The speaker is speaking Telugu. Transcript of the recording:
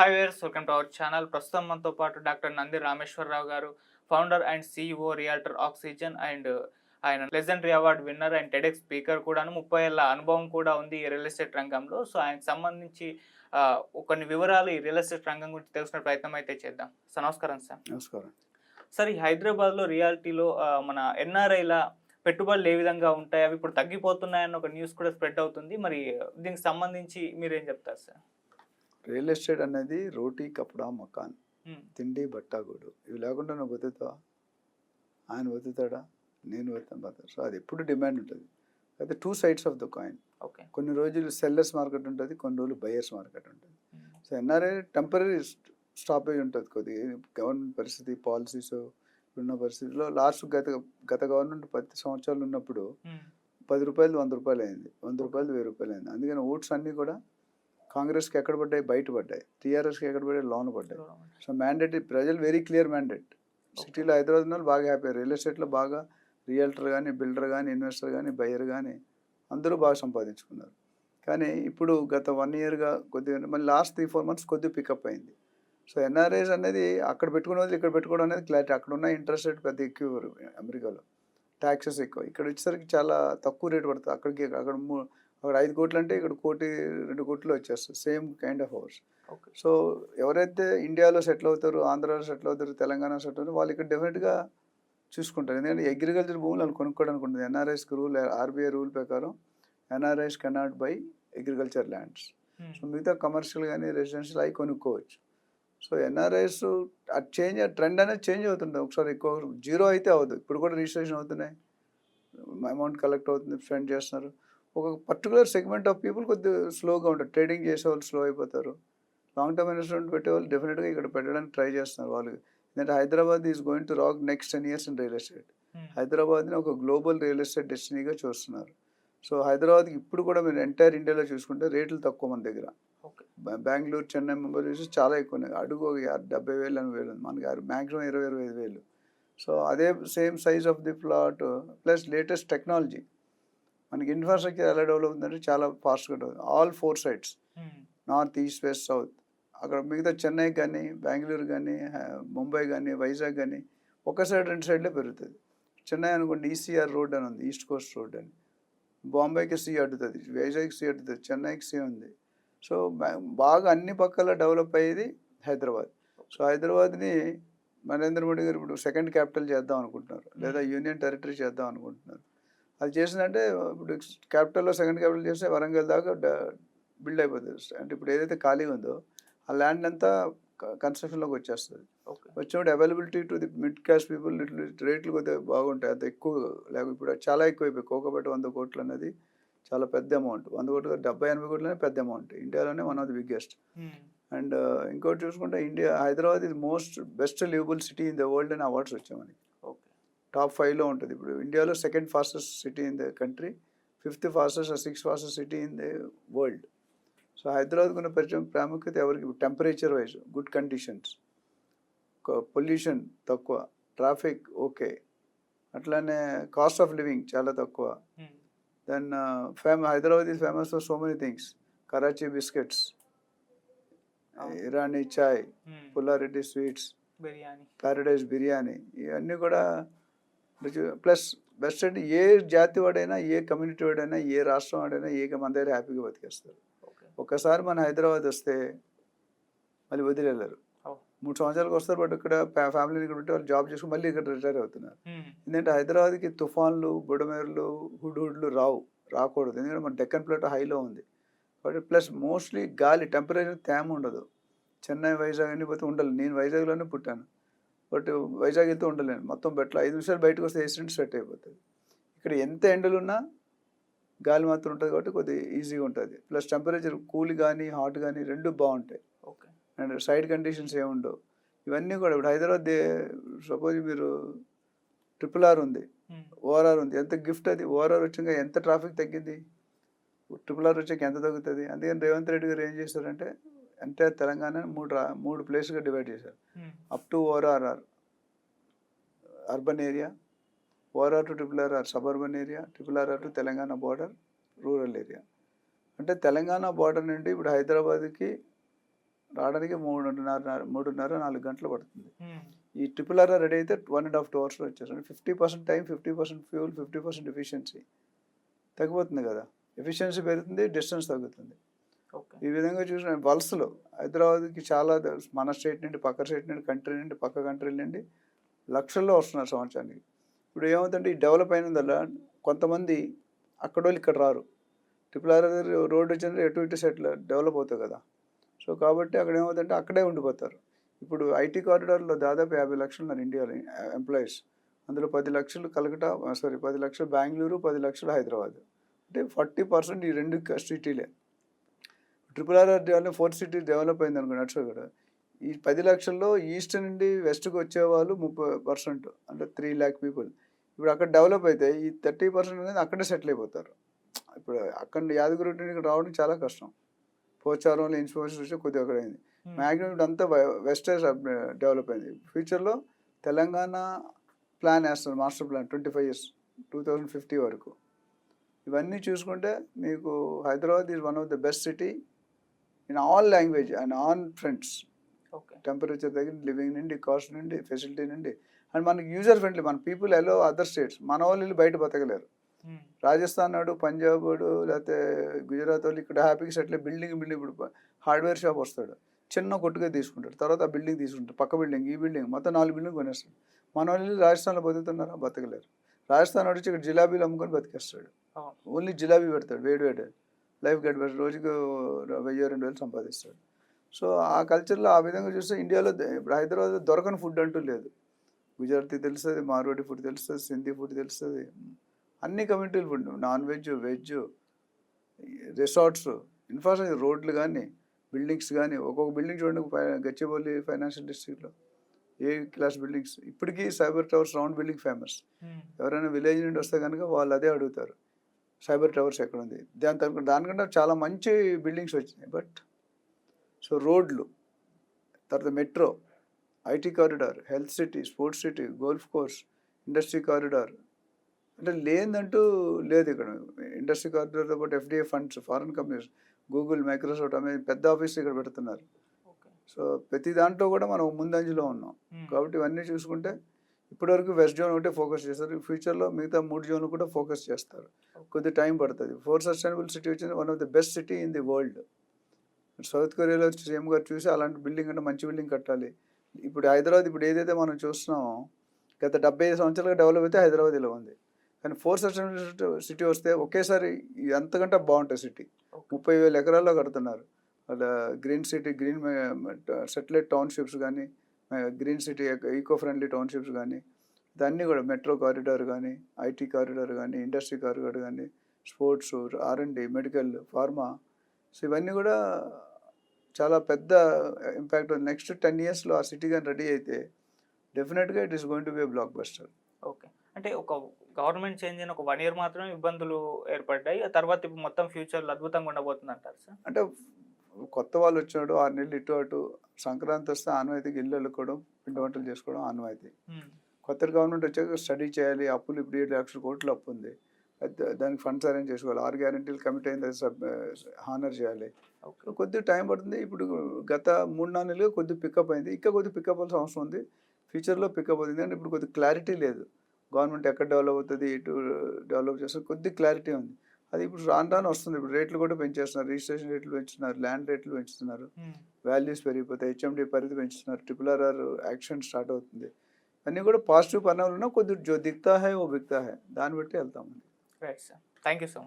Hi viewers welcome to our channel. ప్రస్తుతం మనతో పాటు డాక్టర్ నంది రామేశ్వరరావు గారు founder and CEO Realtor Oxygen and ఆయన legendary award winner and TEDx speaker కూడాను. ముప్పై ఏళ్ళ అనుభవం కూడా ఉంది ఈ రియల్ ఎస్టేట్ రంగంలో. సో ఆయనకు సంబంధించి కొన్ని వివరాలు ఈ రియల్ ఎస్టేట్ రంగం గురించి తెలుసుకునే ప్రయత్నం అయితే చేద్దాం. సార్ నమస్కారం సార్. నమస్కారం. సార్ ఈ హైదరాబాద్లో రియాలిటీలో మన ఎన్ఆర్ఐల పెట్టుబడులు ఏ విధంగా ఉంటాయి? అవి ఇప్పుడు తగ్గిపోతున్నాయన్న ఒక న్యూస్ కూడా స్ప్రెడ్ అవుతుంది. మరి దీనికి సంబంధించి మీరేం చెప్తారు సార్? రియల్ ఎస్టేట్ అనేది రోటీ కపడా మకాన్ తిండి బట్టాగూడు ఇవి లేకుండా నువ్వు బతుకుతావా? ఆయన బతుకుతాడా? నేను బతుకుతాను బతుకు సో అది ఎప్పుడు డిమాండ్ ఉంటుంది. అయితే two sides of the coin. Okay. కొన్ని రోజులు సెల్లర్స్ మార్కెట్ ఉంటుంది కొన్ని రోజులు బయర్స్ మార్కెట్ ఉంటుంది. సో ఎన్ఆర్ఐ టెంపరీ స్టాపేజ్ ఉంటుంది కొద్దిగా. గవర్నమెంట్ పరిస్థితి పాలసీస్ ఉన్న పరిస్థితిలో లాస్ట్ గత గత గవర్నమెంట్ పది సంవత్సరాలు ఉన్నప్పుడు పది రూపాయలు వంద రూపాయలు అయింది. వంద రూపాయలు వెయ్యి రూపాయలు అయింది. అందుకని ఓట్స్ అన్నీ కూడా కాంగ్రెస్కి ఎక్కడ పడ్డాయి? బయట పడ్డాయి. టీఆర్ఎస్కి ఎక్కడ పడ్డాయి? లోన్ పడ్డాయి. సో మ్యాండేట్ ప్రజలు వెరీ క్లియర్ మ్యాండేట్ సిటీలో హైదరాబాద్ ఉన్న వాళ్ళు బాగా హ్యాపీ రియల్ ఎస్టేట్లో బాగా రియల్టర్ కానీ బిల్డర్ కానీ ఇన్వెస్టర్ కానీ బయ్యర్ కానీ అందరూ బాగా సంపాదించుకున్నారు. కానీ ఇప్పుడు గత వన్ ఇయర్గా కొద్దిగా మళ్ళీ లాస్ట్ త్రీ ఫోర్ మంత్స్ కొద్దిగా పికప్ అయింది. సో ఎన్ఆర్ఐస్ అనేది అక్కడ పెట్టుకునే వాళ్ళు ఇక్కడ పెట్టుకోవడం అనేది క్లారిటీ అక్కడ ఉన్న ఇంట్రెస్ట్ రేట్ పెద్ద ఎక్కువ అమెరికాలో. ట్యాక్సెస్ ఎక్కువ. ఇక్కడ వచ్చేసరికి చాలా తక్కువ రేట్ పడుతుంది. అక్కడికి అక్కడ అక్కడ ఐదు కోట్లు అంటే ఇక్కడ కోటి రెండు కోట్లు వచ్చేస్తుంది same kind of house so ఎవరైతే ఇండియాలో సెటిల్ అవుతారు ఆంధ్రాలో సెటిల్ అవుతారు తెలంగాణ సెటిల్ అవుతారు వాళ్ళు ఇక్కడ డెఫినెట్గా చూసుకుంటారు. ఎందుకంటే అగ్రికల్చర్ భూములు వాళ్ళు కొనుక్కోవడానికి ఉంటుంది ఎన్ఆర్ఐస్కి రూల్ ఆర్బీఐ రూల్ ప్రకారం NRIs cannot buy agriculture lands so మిగతా కమర్షియల్ కానీ రెసిడెన్షియల్ అవి కొనుక్కోవచ్చు. సో ఎన్ఆర్ఐస్ ఆ చేంజ్ ట్రెండ్ అనేది చేంజ్ అవుతుంటుంది. ఒకసారి ఎక్కువ జీరో అయితే అవ్వదు. ఇప్పుడు కూడా రిజిస్ట్రేషన్ అవుతున్నాయి. అమౌంట్ కలెక్ట్ అవుతుంది స్పెండ్ చేస్తున్నారు. ఒక పర్టికులర్ సెగ్మెంట్ ఆఫ్ పీపుల్ కొద్దిగా స్లోగా ఉంటారు. ట్రేడింగ్ చేసే వాళ్ళు స్లో అయిపోతారు. లాంగ్ టర్మ్ ఇన్వెస్ట్మెంట్ పెట్టే వాళ్ళు డెఫినెట్గా ఇక్కడ పెట్టడానికి ట్రై చేస్తున్నారు వాళ్ళు. ఎందుకంటే Hyderabad is going to rock next ten years in real estate హైదరాబాద్ని ఒక గ్లోబల్ రియల్ ఎస్టేట్ డెస్టినీగా చూస్తున్నారు. సో హైదరాబాద్కి ఇప్పుడు కూడా మీరు ఎంటైర్ ఇండియాలో చూసుకుంటే రేట్లు తక్కువ మన దగ్గర. బెంగళూరు చెన్నై ముంబై చూసి చాలా ఎక్కువ ఉన్నాయి. అడుగు ఒక డెబ్బై వేలు ఎనభై వేలు మనకి మ్యాక్సిమం ఇరవై ఇరవై ఐదు వేలు. సో అదే same size of the plot plus latest technology మనకి ఇన్ఫ్రాస్ట్రక్చర్ ఎలా డెవలప్ అవుతుందంటే చాలా ఫాస్ట్గా develop all four sides north east west south అక్కడ మిగతా చెన్నై కానీ బెంగళూరు కానీ ముంబై కానీ వైజాగ్ కానీ ఒక సైడ్ రెండు సైడ్లే పెరుగుతుంది. చెన్నై అనుకోండి ఈసీఆర్ రోడ్ అని ఉంది ఈస్ట్ కోస్ట్ రోడ్ అని. బాంబేకి సి అడ్డుతుంది వైజాగ్కి సి అడ్డుతుంది చెన్నైకి సి ఉంది. సో బాగా అన్ని పక్కల డెవలప్ అయ్యేది హైదరాబాద్. సో హైదరాబాద్ని నరేంద్ర మోడీ గారు ఇప్పుడు సెకండ్ క్యాపిటల్ చేద్దాం అనుకుంటున్నారు. లేదా యూనియన్ టెరిటరీ చేద్దాం అనుకుంటున్నారు. అది చేసిందంటే ఇప్పుడు క్యాపిటల్లో సెకండ్ క్యాపిటల్ చేస్తే వరంగల్ దాకా బిల్డ్ అయిపోతుంది అంటే ఇప్పుడు ఏదైతే ఖాళీగా ఉందో ఆ ల్యాండ్ అంతా కన్స్ట్రక్షన్లోకి వచ్చేస్తుంది. వచ్చినప్పుడు availability to the mid class people రేట్లు కొద్దిగా బాగుంటాయి. అంత ఎక్కువ లేక ఇప్పుడు చాలా ఎక్కువ అయిపోయి కోకబెట్ట వంద కోట్లు అనేది చాలా పెద్ద అమౌంట్. వంద కోట్లు డెబ్బై ఎనభై కోట్లు అనేది పెద్ద అమౌంట్. ఇండియాలోనే one of the biggest. And ఇంకోటి చూసుకుంటే India Hyderabad is most best livable city in the world అని అవార్డ్స్ వచ్చాయి మనకి. టాప్ ఫైవ్లో ఉంటుంది. ఇప్పుడు ఇండియాలో second fastest city in the country fifth fastest sixth fastest city in the world. So హైదరాబాద్కు ఉన్న పరిచయం ప్రాముఖ్యత ఎవరికి? Temperature wise good conditions. Pollution తక్కువ ట్రాఫిక్ ఓకే. అట్లానే కాస్ట్ ఆఫ్ లివింగ్ చాలా తక్కువ. Then fame Hyderabad is famous for so many things. Karachi biscuits. Irani chai Pullareddy sweets biryani. Paradise biryani ఇవన్నీ కూడా ప్లస్ బెస్ట్ అంటే ఏ జాతి వాడైనా ఏ కమ్యూనిటీ వాడైనా ఏ రాష్ట్రం వాడైనా ఏ మన దగ్గర హ్యాపీగా బతికేస్తారు. ఒక్కసారి మన హైదరాబాద్ వస్తే మళ్ళీ అవును. మూడు సంవత్సరాలకు వస్తారు బట్ ఇక్కడ ఫ్యామిలీని ఇక్కడ ఉంటే వాళ్ళు జాబ్ చేసుకుని మళ్ళీ ఇక్కడ రిటైర్ అవుతున్నారు. ఉమ్, ఎందుకంటే హైదరాబాద్కి తుఫాన్లు బుడమేరులు హుడ్హుడ్లు రావు రాకూడదు. ఎందుకంటే మన డెక్కన్ ప్లేట్ హైలో ఉంది. కాబట్టి ప్లస్ మోస్ట్లీ గాలి టెంపరేచర్ తేమ ఉండదు. చెన్నై వైజాగ్ అన్ని పోతే ఉండదు. నేను వైజాగ్లోనే పుట్టాను. బట్ వైజాగ్ వెళ్తే ఉండలేను. మొత్తం బెట్లో ఐదు నిమిషాలు బయటకు వస్తే ఏసిడెంట్ సెట్ అయిపోతుంది ఇక్కడ ఎంత ఎండలున్నా గాలి మాత్రం ఉంటుంది కాబట్టి కొద్దిగా ఈజీగా ఉంటుంది. ప్లస్ టెంపరేచర్ కూల్ కానీ హాట్ కానీ రెండు బాగుంటాయి. ఓకే. అండ్ సైడ్ కండిషన్స్ ఏముండవు ఇవన్నీ కూడా ఇప్పుడు హైదరాబాద్ సపోజ్ మీరు ట్రిపుల్ ఆర్ ఉంది. ఓఆర్ఆర్ ఉంది. ఎంత గిఫ్ట్ అది? ఓఆర్ఆర్ వచ్చాక ఎంత ట్రాఫిక్ తగ్గింది? ట్రిపుల్ ఆర్ వచ్చాక ఎంత తగ్గుతుంది? అందుకని రేవంత్ రెడ్డి గారు ఏం చేశారంటే ఎంటైర్ తెలంగాణ మూడు రా మూడు ప్లేస్గా డివైడ్ చేశారు. Up to ORR urban area ORR to triple RR suburban area triple RR to Telangana border rural area. అంటే తెలంగాణ బార్డర్ నుండి ఇప్పుడు హైదరాబాద్కి రావడానికి మూడున్నర మూడున్నర నాలుగు గంటలు పడుతుంది. ఈ ట్రిపుల్ ఆర్ రెడీ అయితే వన్ అండ్ హాఫ్ టూ అవర్స్లో వచ్చేస్తుంది. Fifty percent time fifty percent fuel fifty percent efficiency తగ్గిపోతుంది కదా. ఎఫిషియన్సీ పెరుగుతుంది డిస్టెన్స్ తగ్గుతుంది. ఈ విధంగా చూసిన వలసలు హైదరాబాద్కి చాలా మన స్టేట్ నుండి పక్క స్టేట్ నుండి కంట్రీ నుండి పక్క కంట్రీ నుండి లక్షల్లో వస్తున్నారు సంవత్సరానికి. ఇప్పుడు ఏమవుతుందంటే ఈ డెవలప్ అయినందువల్ల కొంతమంది అక్కడో వాళ్ళు ఇక్కడ రారు. ట్రిపుల్ ఆర్ రోడ్డు వచ్చిన ఎటు ఇటు సెటిల్ డెవలప్ అవుతాయి కదా. సో కాబట్టి అక్కడ ఏమవుతుందంటే అక్కడే ఉండిపోతారు. ఇప్పుడు ఐటీ కారిడార్లో దాదాపు యాభై లక్షలు ఉన్నారు ఇండియాలో ఎంప్లాయీస్. అందులో పది లక్షలు కలకటా సారీ పది లక్షలు బెంగళూరు పది లక్షలు హైదరాబాద్. అంటే ఫార్టీ పర్సెంట్ ఈ రెండు సిటీలే. Triple R develop fourth city develop అయింది అనుకోండి అటు కూడా ఈ పది లక్షల్లో ఈస్ట్ నుండి వెస్ట్కి వచ్చేవాళ్ళు ముప్పై పర్సెంట్ అంటే త్రీ ల్యాక్ పీపుల్ ఇప్పుడు అక్కడ డెవలప్ అయితే ఈ థర్టీ పర్సెంట్ అనేది అక్కడే సెటిల్ అయిపోతారు. ఇప్పుడు అక్కడ యాదగిరి నుండి ఇక్కడ రావడం చాలా కష్టం. పోచారంలో ఇన్ఫర్మేషన్ వచ్చి కొద్దిగా అక్కడ అయింది. మ్యాక్సిమం ఇప్పుడు అంతా వెస్ట్ డెవలప్ అయింది. ఫ్యూచర్లో తెలంగాణ ప్లాన్ వేస్తారు master plan twenty five years two thousand fifty వరకు. ఇవన్నీ చూసుకుంటే మీకు Hyderabad is one of the best city in all language and on friends temperature దగ్గర లివింగ్ నుండి కాస్ట్ నుండి ఫెసిలిటీ నుండి. అండ్ మనకి యూజర్ ఫ్రెండ్లీ మన పీపుల్ ఎలో అదర్ స్టేట్స్ మన వాళ్ళు వెళ్ళి బయట బతకలేరు. ఉమ్. రాజస్థాన్ నాడు పంజాబ్ వాడు లేకపోతే గుజరాత్ వాళ్ళు ఇక్కడ హ్యాపీగా సెటిల్ బిల్డింగ్ బిల్డింగ్ ఇప్పుడు హార్డ్వేర్ షాప్ వస్తాడు. చిన్న కొట్టుగా తీసుకుంటాడు. తర్వాత ఆ బిల్డింగ్ తీసుకుంటాడు. పక్క బిల్డింగ్ ఈ బిల్డింగ్ మొత్తం నాలుగు బిల్డింగ్ కొనేస్తాడు. మన వాళ్ళు రాజస్థాన్లో బతుకుతున్నారా? బతకలేరు. రాజస్థాన్ వాడు వచ్చి ఇక్కడ జిలాబీలు అమ్ముకొని బతికేస్తాడు. ఓన్లీ జిలాబీ పెడతాడు వేడి వేడి. లైఫ్ పెడతాడు రోజుకు వెయ్యి రెండు వేలు సంపాదిస్తాడు. సో ఆ కల్చర్లో ఆ విధంగా చూస్తే ఇండియాలో ఇప్పుడు హైదరాబాద్ దొరకని ఫుడ్ అంటూ లేదు. గుజరాతీ తెలుస్తుంది మార్వాడి ఫుడ్ తెలుస్తుంది సింధీ ఫుడ్ తెలుస్తుంది. అన్ని కమ్యూనిటీల food non veg veg resorts infrastructure రోడ్లు కానీ బిల్డింగ్స్ కానీ ఒక్కొక్క బిల్డింగ్ చూడండి గచ్చిబౌలి ఫైనాన్షియల్ డిస్ట్రిక్ట్లో. A class buildings? ఇప్పటికీ cyber towers round building famous. ఎవరైనా విలేజ్ నుండి వస్తే కనుక వాళ్ళు అదే అడుగుతారు. సైబర్ టవర్స్ ఎక్కడ ఉంది దాని తరపు దానికంటే చాలా మంచి బిల్డింగ్స్ వచ్చినాయి. బట్ సో రోడ్లు తర్వాత metro IT corridor health city sports city golf course industry corridor. అంటే లేదంటూ లేదు ఇక్కడ. ఇండస్ట్రీ కారిడార్తో పాటు FDI funds foreign companies Google Microsoft అనే పెద్ద ఆఫీస్ ఇక్కడ పెడుతున్నారు. సో ప్రతి దాంట్లో కూడా మనం ముందంజలో ఉన్నాం. కాబట్టి ఇవన్నీ చూసుకుంటే ఇప్పటివరకు వెస్ట్ జోన్ ఒకటే ఫోకస్ చేస్తారు. ఫ్యూచర్లో మిగతా మూడు జోన్లు కూడా ఫోకస్ చేస్తారు. కొద్ది టైం పడుతుంది. ఫోర్ సస్టైనబుల్ సిటీ వచ్చింది. One of the best city in the world. South కొరియాలో సీఎం గారు చూసి అలాంటి బిల్డింగ్ అంటే మంచి బిల్డింగ్ కట్టాలి. ఇప్పుడు హైదరాబాద్ ఇప్పుడు ఏదైతే మనం చూస్తున్నామో గత డెబ్బై ఐదు సంవత్సరాలుగా డెవలప్ అయితే హైదరాబాద్ ఇలా ఉంది. కానీ ఫోర్ సస్టైనబుల్ సిటీ వస్తే ఒకేసారి ఎంతకంటే బాగుంటుంది సిటీ. ముప్పై వేల ఎకరాల్లో కడుతున్నారు. అలా green city green satellite townships కానీ green city eco friendly townships కానీ ఇదన్నీ కూడా మెట్రో కారిడార్ కానీ ఐటీ కారిడార్ కానీ ఇండస్ట్రీ కారిడార్ కానీ sports or and medical pharma so ఇవన్నీ కూడా చాలా పెద్ద ఇంపాక్ట్ నెక్స్ట్ టెన్ ఇయర్స్లో ఆ సిటీ కానీ రెడీ అయితే డెఫినెట్గా it is going to be blockbuster okay అంటే ఒక గవర్నమెంట్ చేంజ్ అయిన ఒక వన్ ఇయర్ మాత్రమే ఇబ్బందులు ఏర్పడ్డాయి. ఆ తర్వాత ఇప్పుడు మొత్తం ఫ్యూచర్లో అద్భుతంగా ఉండబోతుంది అంటారు సార్? అంటే కొత్త వాళ్ళు వచ్చినాడు ఆరు నెలలు ఇటు అటు సంక్రాంతి వస్తే ఆనవాయితీకి ఇల్లు వెళ్ళుకోవడం పిండి వంటలు చేసుకోవడం ఆనవాయితీ. కొత్త గవర్నమెంట్ వచ్చాక స్టడీ చేయాలి అప్పులు ఇప్పుడు ఏడు లక్షల కోట్లు అప్పు ఉంది. దానికి ఫండ్స్ అరేంజ్ చేసుకోవాలి. ఆరు గ్యారంటీలు కమిట్ అయింది సబ్ హానర్ చేయాలి. కొద్ది టైం పడుతుంది. ఇప్పుడు గత మూడు నాలుగు నెలలుగా కొద్ది పికప్ అయింది. ఇంకా కొద్ది పికప్ అవ్వాల్సిన అవసరం ఉంది. ఫ్యూచర్లో పికప్ అవుతుంది. అంటే ఇప్పుడు కొద్ది క్లారిటీ లేదు. గవర్నమెంట్ ఎక్కడ డెవలప్ అవుతుంది ఎటు డెవలప్ చేస్తుంది కొద్ది క్లారిటీ ఉంది. అది ఇప్పుడు రాను రాను వస్తుంది. ఇప్పుడు రేట్లు కూడా పెంచేస్తున్నారు. రిజిస్ట్రేషన్ రేట్లు పెంచుతున్నారు. ల్యాండ్ రేట్లు పెంచుతున్నారు. వాల్యూస్ పెరిగిపోతాయి. హెచ్ఎండి పరిధి పెంచుతున్నారు. ట్రిపుల్ ఆర్ఆర్ యాక్షన్ స్టార్ట్ అవుతుంది. అన్నీ కూడా పాజిటివ్ పరిణామాలు ఉన్నా కొద్ది జో దిక్తా హై ఓ బిక్తా హై దాన్ని బట్టి వెళ్తాం. Right sir thank you so much